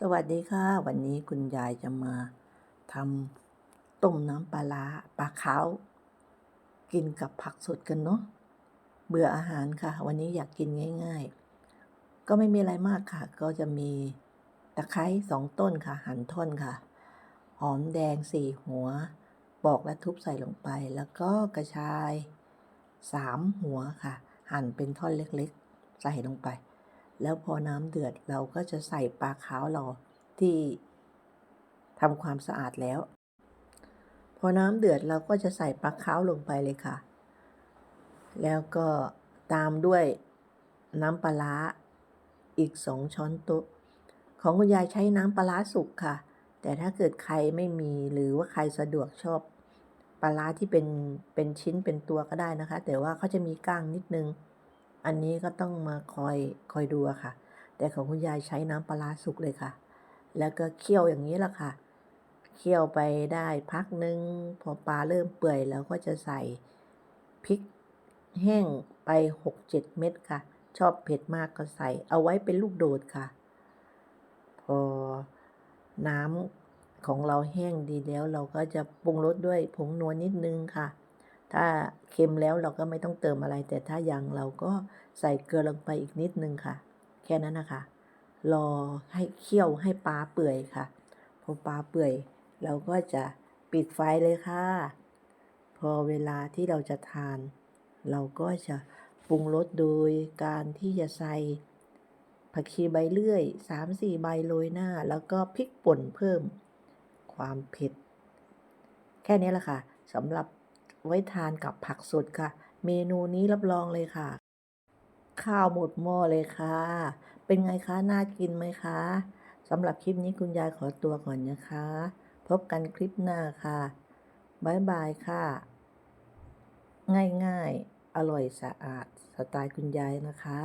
สวัสดีค่ะ วันนี้คุณยายจะมาทำต้มน้ำปลาร้าปลาขาว กินกับผักสดกันเนาะเบื่ออาหารค่ะ วันนี้อยากกินง่าย ๆ ก็ไม่มีอะไรมากค่ะ ก็จะมีตะไคร้สองต้นค่ะ หั่นท่อนค่ะ หอมแดงสี่หัวปอกและทุบใส่ลงไป แล้วก็กระชายสามหัวค่ะ หั่นเป็นท่อนเล็กๆ ใส่ลงไป แล้วพอน้ำเดือดเราก็จะใส่ปลาขาวเราที่ทำความสะอาดแล้ว พอน้ำเดือดเราก็จะใส่ปลาขาวลงไปเลยค่ะ แล้วก็ตามด้วยน้ำปลาร้าอีกสองช้อนโต๊ะของคุณยายใช้น้ำปลาร้าสุกค่ะ แต่ถ้าเกิดใครไม่มีหรือว่าใครสะดวกชอบปลาร้าที่เป็นเป็นชิ้นเป็นตัวก็ได้นะคะ แต่ว่าเขาจะมีก้างนิดนึง อันนี้ก็ต้องมาคอยคอยดูอะค่ะ แต่ของคุณยายใช้น้ำปลาสุกเลยค่ะ แล้วก็เคี่ยวอย่างนี้ละค่ะ เคี่ยวไปได้พักนึง พอปลาเริ่มเปื่อยแล้วก็จะใส่พริกแห้งไป 6-7 เม็ดค่ะ ชอบเผ็ดมากก็ใส่ เอาไว้เป็นลูกโดดค่ะ พอน้ำของเราแห้งดีแล้วเราก็จะปรุงรสด้วยผงนัวนิดนึงค่ะ ถ้าเค็มแล้วเราก็ไม่ต้องเติมอะไร แต่ถ้ายังเราก็ใส่เกลือลงไปอีกนิดนึงค่ะ แค่นั้นนะคะ รอให้เคี่ยวให้ปลาเปื่อยค่ะ พอปลาเปื่อย เราก็จะปิดไฟเลยค่ะ พอเวลาที่เราจะทาน เราก็จะปรุงรสโดยการที่จะใส่ผักชีใบเลื่อย3-4ใบโรยหน้า แล้วก็พริกป่นเพิ่มความเผ็ด แค่นี้แหละค่ะสำหรับ ไว้ทานกับผักสดค่ะ เมนูนี้รับรองเลยค่ะ ข้าวหมดหม้อเลยค่ะ เป็นไงคะ น่ากินไหมคะสำหรับคลิปนี้คุณยายขอตัวก่อนนะคะ พบกันคลิปหน้าค่ะบายบายค่ะ ง่ายๆ อร่อยสะอาดสไตล์คุณยายนะคะ